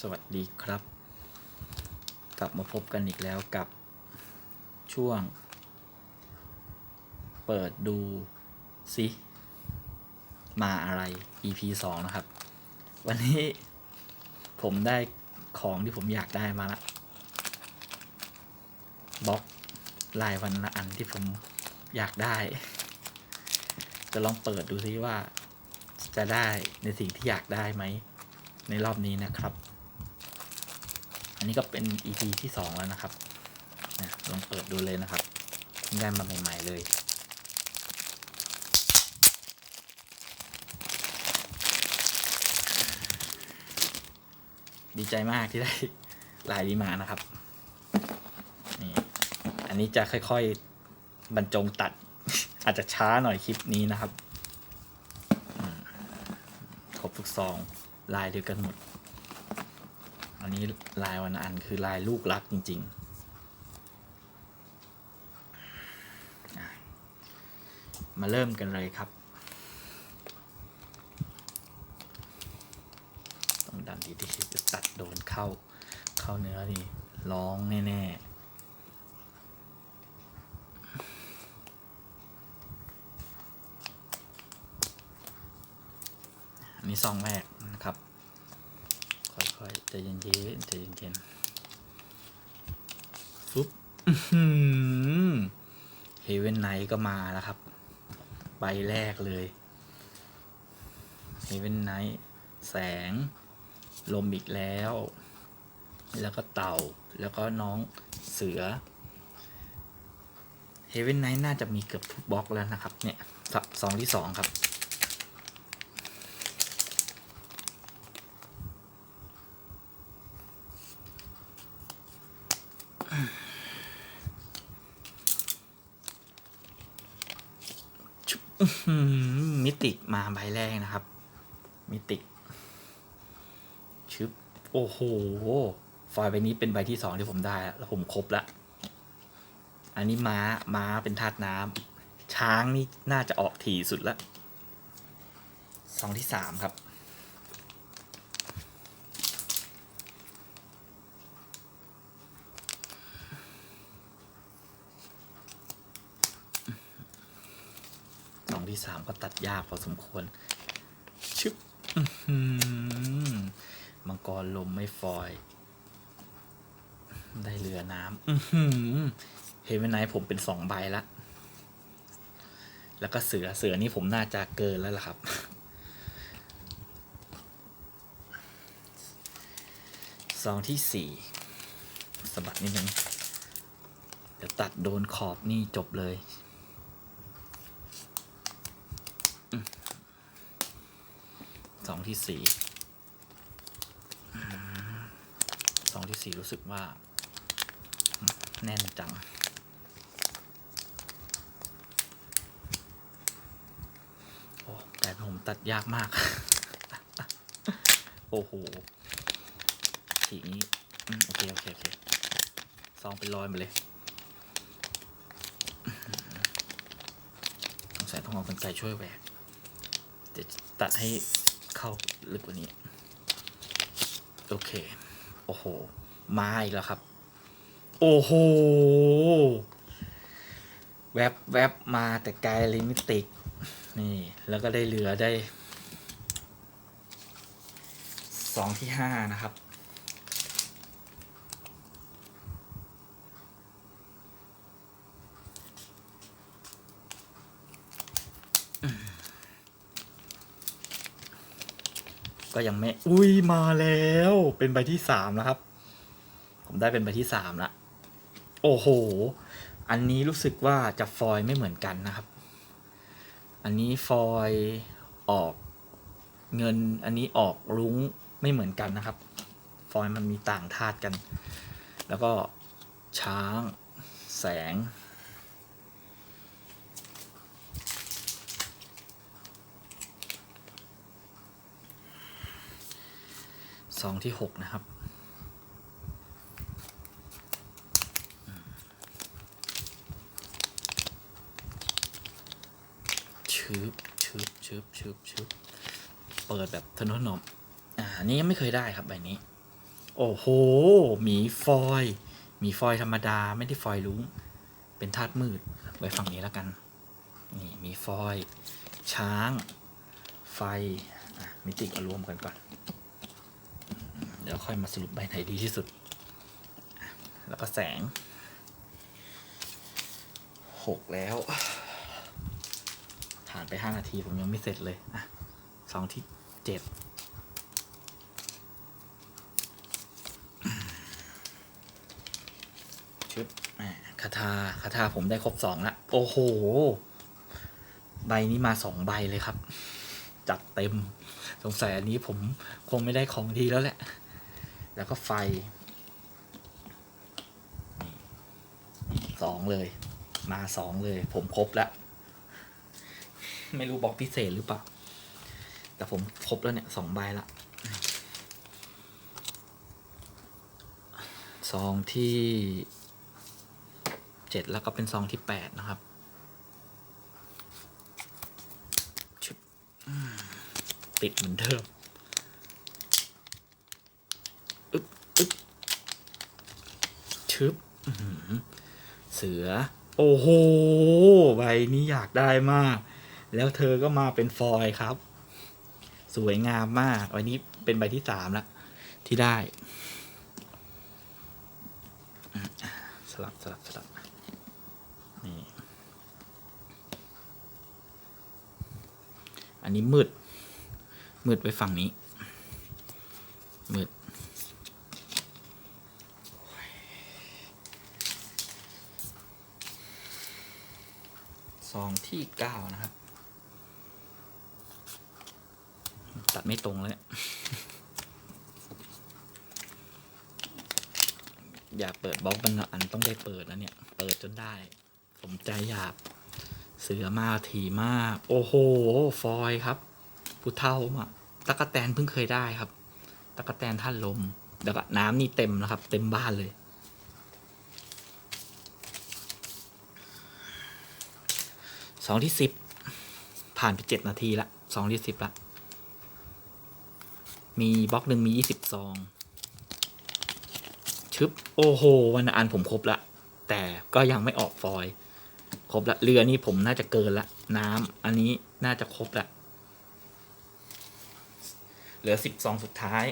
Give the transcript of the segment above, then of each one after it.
สวัสดีครับ กลับมาพบกันอีกแล้วกับช่วง เปิดดูซิมาอะไร EP 2 นะครับ วันนี้ผมได้ของที่ผมอยากได้มาละบล็อกลายวันละอันที่ผมอยากได้ จะลองเปิดดูซิว่าจะได้ในสิ่งที่อยากได้ไหม ในรอบนี้นะครับ อันนี้ก็เป็น EP ที่ 2 แล้วนะครับนะลองเปิดดูเลยนะครับเพิ่งได้มาใหม่ ๆ เลย ดีใจมากที่ได้ลายนี้มานะครับนี่อันนี้จะค่อยๆ บรรจงตัด อาจจะช้าหน่อยคลิปนี้นะครับครบทุกซองลายเดียวกันหมด อันนี้ลายวันอันคือลายลูกรักจริง ๆ มาเริ่มกันเลยครับ ต้องดันดีที่จะตัดโดนเข้าเข้าเนื้อนี่ร้องแน่ๆอันนี้ซองแรกนะครับ ค่อยๆใจเย็นๆใจเย็นๆฟุ๊บเฮเวนไนก็มาแล้วครับ ใบแรกเลยเฮเวนไนแสง ลมอีกแล้ว แล้วก็เต่า แล้วก็น้องเสือเฮเวนไนน่าจะมีเกือบทุกบล็อกแล้วนะครับ เนี่ยซองที่สองครับ มิติมาใบแรกนะครับ มิติชึบโอ้โหฟอยใบนี้เป็นใบที่สองที่ผมได้แล้วแล้วผมครบละอันนี้ม้าม้าเป็นธาตุน้ำช้างนี่น่าจะออกถี่สุดละสองที่สามครับ ที่สามก็ตัดยากพอสมควร ชึบมังกรลมไม่ฟอย ได้เรือน้ำอื้อหือเฮเวนไนผมเป็นสองใบละ แล้วก็เสือเสือนี่ผมน่าจะเกินแล้วล่ะครับซองที่สี่สะบัดนิดนึงเดี๋ยวตัดโดนขอบนี่จบเลย สองที่สี่สองที่สี่รู้สึกว่า แน่นจังโอ้แต่ผมตัดยากมาก โอ้โหสีนี้โอเค โอเค โอเคซองเป็นรอยมาเลยต้องใส่ต้องเอากันไกช่วยแหวกเดี๋ยวตัดให้ เข้าลึกกว่านี้ โอเค โอ้โห มาอีกแล้วครับ โอ้โห แวบแวบมาแต่ไกลลิมิติก นี่ แล้วก็ได้เหลือได้สองที่ห้านะครับ ก็ยังไม่ อุ้ยมาแล้ว เป็นใบที่สามแล้วครับ ผมได้เป็นใบที่สามละ โอ้โห อันนี้รู้สึกว่าจะฟอยไม่เหมือนกันนะครับ อันนี้ฟอยออกเงิน อันนี้ออกรุ้งไม่เหมือนกันนะครับ ฟอยมันมีต่างธาตุกัน แล้วก็ช้างแสง ซองที่หกนะครับ ชืบชืบชืบชืบชืบเปิดแบบทนุถนอมอ่านี้ยังไม่เคยได้ครับใบนี้ โอ้โห หมีฟอยล์หมีฟอยล์ธรรมดาไม่ได้ฟอยล์ลุ้ง เป็นธาตุมืด ไว้ฝั่งนี้แล้วกัน นี่มีฟอยล์ช้าง ไฟอะมิติมารวมกันก่อน เดี๋ยวค่อยมาสรุปใบไหนดีที่สุด แล้วก็แสงหกแล้วผ่านไปห้านาทีผมยังไม่เสร็จเลย อะสองที่เจ็ดชึบอ่าคาถาคาถาผมได้ครบสองละโอ้โห ใบนี้มาสองใบเลยครับ จัดเต็ม สงสัยอันนี้ผมคงไม่ได้ของดีแล้วแหละ แล้วก็ไฟสองเลย มาสองเลย ผมครบแล้ว ไม่รู้บอกพิเศษหรือเปล่า แต่ผมครบแล้วเนี่ยสองใบละซองที่เจ็ดแล้วก็เป็นซองที่แปดนะครับติดเหมือนเดิม อึ๊บอึ๊บชึบเสือ โอ้โห ใบนี้อยากได้มาก แล้วเธอก็มาเป็นฟอยครับ สวยงามมาก วันนี้เป็นใบที่สามแล้วที่ได้ สลับสลับสลับนี่อันนี้มืด มืดไว้ฝั่งนี้ มืด ซอง ที่เก้านะครับ ตัดไม่ตรงเลย อย่าเปิดบล็อกมันอันต้องได้เปิดนะเนี่ย เปิดจนได้ผมใจหยาบเสือมาถีมาก โอ้โห ฟอยครับผู้เท่ามาตะกะแตนเพิ่งเคยได้ครับตะกะแตนท่านลมเดี๋ยวก็น้ำนี่เต็มแล้วครับ เต็มบ้านเลย องที่สิบผ่านไปเจ็ดนาทีละสองที่สิบละ มีบล็อกหนึ่งมียี่สิบซอง ชึบ โอ้โห วันอันผมครบละ แต่ก็ยังไม่ออกฟอย ครบละ เรือนี่ผมน่าจะเกินละ น้ำอันนี้น่าจะครบละ เหลือสิบซองสุดท้าย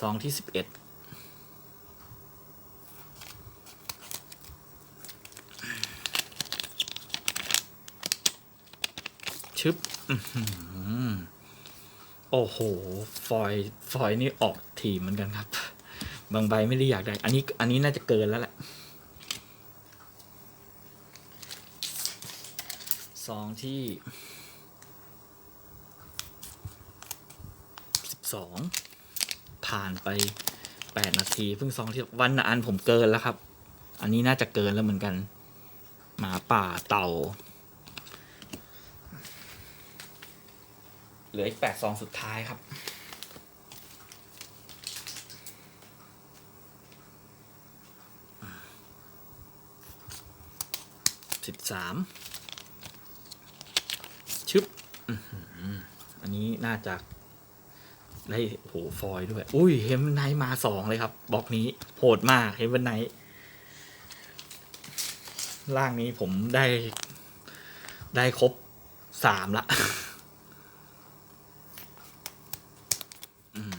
ซองที่สิบเอ็ด ชึบโอ้โห ฟอย ฟอยนี่ออกทีเหมือนกันครับ บางใบไม่ได้อยากได้ อันนี้ อันนี้น่าจะเกินแล้วแหละซองที่สิบสองผ่านไปแปดนาทีเพิ่งซองที่วันอันผมเกินแล้วครับ อันนี้น่าจะเกินแล้วเหมือนกัน หมาป่าเต่า เหลืออีกแปดซองสุดท้ายครับ สิบสามชึบอันนี้น่าจะได้โหฟอยล์ด้วย อุ้ยเฮมไนท์มาสองเลยครับบล็อกนี้โหดมากเฮมไนท์ล่างนี้ผมได้ได้ครบสามละ อืม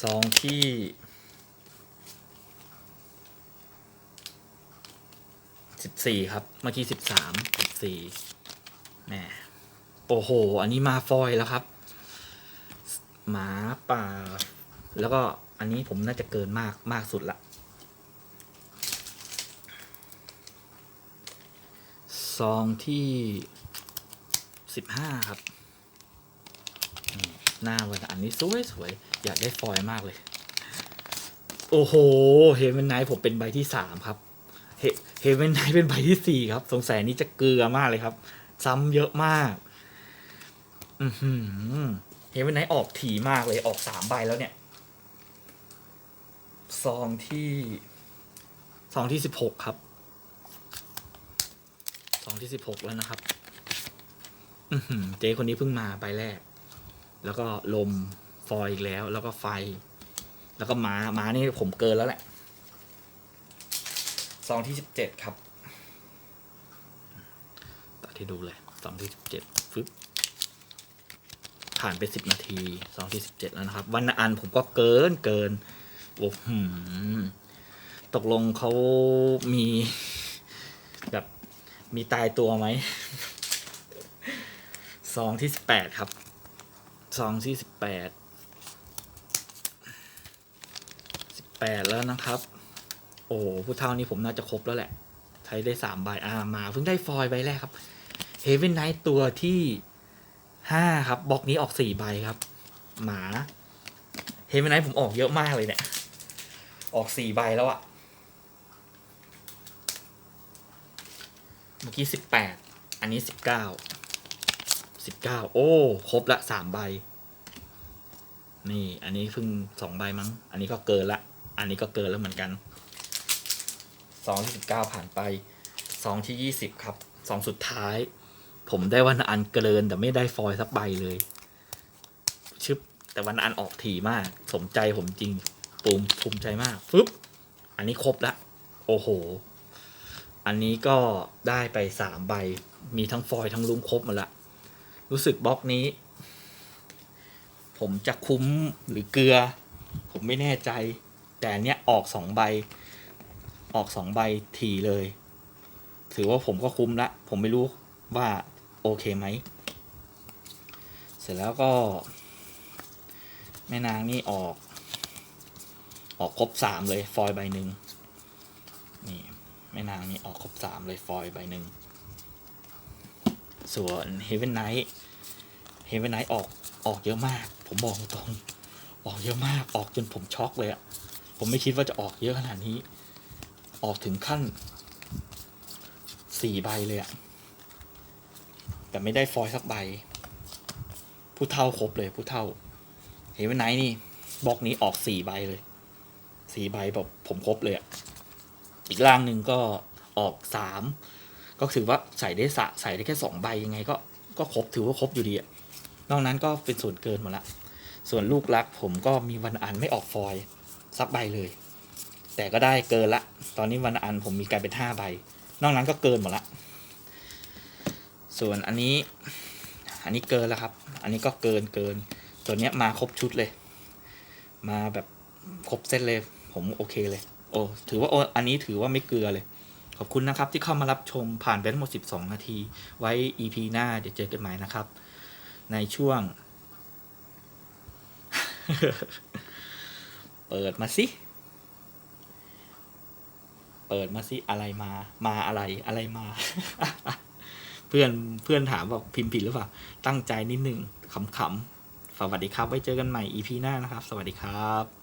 ซองที่สิบสี่ครับ เมื่อกี้สิบสามสิบสี่แหมโอ้โห อันนี้มาฟอยแล้วครับ หมาป่า แล้วก็อันนี้ผมน่าจะเกินมากมากสุดละซองที่สิบห้าครับนี่หน้าวันอันนี้สวยสวย อยากได้ฟอยมากเลย โอ้โห เฮเวนไนท์ผมเป็นใบที่สามครับ เฮเฮเวนไนท์เป็นใบที่สี่ครับ สงสัยนี้จะเกลือมากเลยครับ ซ้ำเยอะมาก อือหือเฮเวนไนท์ออกถี่มากเลยออกสามใบแล้วเนี่ย ซองที่ซองที่สิบหกครับ ซองที่สิบหกแล้วนะครับ อือหือเจ๊คนนี้เพิ่งมาใบแรก แล้วก็ลม ฟอยล์อีกแล้ว แล้วก็ไฟ แล้วก็ม้าม้านี่ผมเกินแล้วแหละซองที่สิบเจ็ดครับตัดให้ดูเลยซองที่สิบเจ็ดฟึบผ่านไปสิบนาทีซองที่สิบเจ็ดแล้วนะครับ วันอันผมก็เกินเกินโอ้โหตกลงเขามีแบบมีตายตัวไหมซองที่สิบแปดครับซองที่สิบแปด สิบ แปดแล้วนะครับ โอ้ผู้เท่านี้ผมน่าจะครบแล้วแหละ ใช้ได้สามใบอ่ามาเพิ่งได้ฟอยล์ใบแรกครับเฮเวนไนท์ตัวที่ห้าครับบล็อกนี้ออกสี่ใบครับ หมาเฮเวนไนท์ผมออกเยอะมากเลยเนี่ย ออกสี่ใบแล้วอะเมื่อกี้สิบแปดอันนี้สิบเก้าสิบเก้าโอ้ ครบละสามใบ นี่ อันนี้เพิ่งสองใบมั้ง อันนี้ก็เกินละ อันนี้ก็เกินแล้วเหมือนกันสองที่สิบเก้าผ่านไปสองที่ยี่สิบครับสองสุดท้าย ผมได้วันอันเกินแต่ไม่ได้ฟอยล์สักใบเลยชึบแต่วันอันออกถี่มาก สมใจผมจริงปูมภูมิใจมากฟึบอันนี้ครบละโอ้โห อันนี้ก็ได้ไปสามใบ มีทั้งฟอยล์ทั้งลุ้มครบหมดละ รู้สึกบล็อกนี้ ผมจะคุ้มหรือเกลือ ผมไม่แน่ใจ แต่อันเนี้ยออกสองใบ ออกสองใบทีเลย ถือว่าผมก็คุ้มละ ผมไม่รู้ว่าโอเคไหม เสร็จแล้วก็ แม่นางนี่ออก ออกครบสามเลย ฟอยล์ใบหนึ่งนี่แม่นางนี่ออกครบสามเลยฟอยล์ใบหนึ่งส่วน Heaven Knight Heaven Knight ออกออกเยอะมาก ผมบอกตรงออกเยอะมากออกจนผมช็อกเลยอะ ผมไม่คิดว่าจะออกเยอะขนาดนี้ ออกถึงขั้นสี่ใบเลยอะแต่ไม่ได้ฟอยสักใบ ผู้เท่าครบเลยผู้เท่าเฮเวนไนท์นี่บล็อกนี้ออกสี่ใบเลยสี่ใบแบบผมครบเลยอะอีกล่างหนึ่งก็ออกสามก็ถือว่าใส่ได้สะใส่ได้แค่สองใบยังไงก็ก็ครบถือว่าครบอยู่ดีอะนอกนั้นก็เป็นส่วนเกินหมดละ ส่วนลูกรักผมก็มีวันอันไม่ออกฟอยล์ สักใบเลย แต่ก็ได้เกินละ ตอนนี้วันอันผมมีกลายเป็นห้าใบ นอกนั้นก็เกินหมดละ ส่วนอันนี้ อันนี้เกินแล้วครับ อันนี้ก็เกินเกิน ตัวเนี้ยมาครบชุดเลย มาแบบครบเซตเลย ผมโอเคเลย โอ้ถือว่าโออันนี้ถือว่าไม่เกลือเลย ขอบคุณนะครับที่เข้ามารับชมผ่านไปทั้งหมด 12 นาที ไว้ EP หน้าเดี๋ยวเจอกันใหม่นะครับ ในช่วง เปิดมาสิ เปิดมาสิอะไรมา มาอะไรอะไรมา เพื่อนเพื่อนถามว่าพิมพ์ผิดหรือเปล่า ตั้งใจนิดหนึ่งขำๆสวัสดีครับ ไว้เจอกันใหม่ EP หน้านะครับ สวัสดีครับ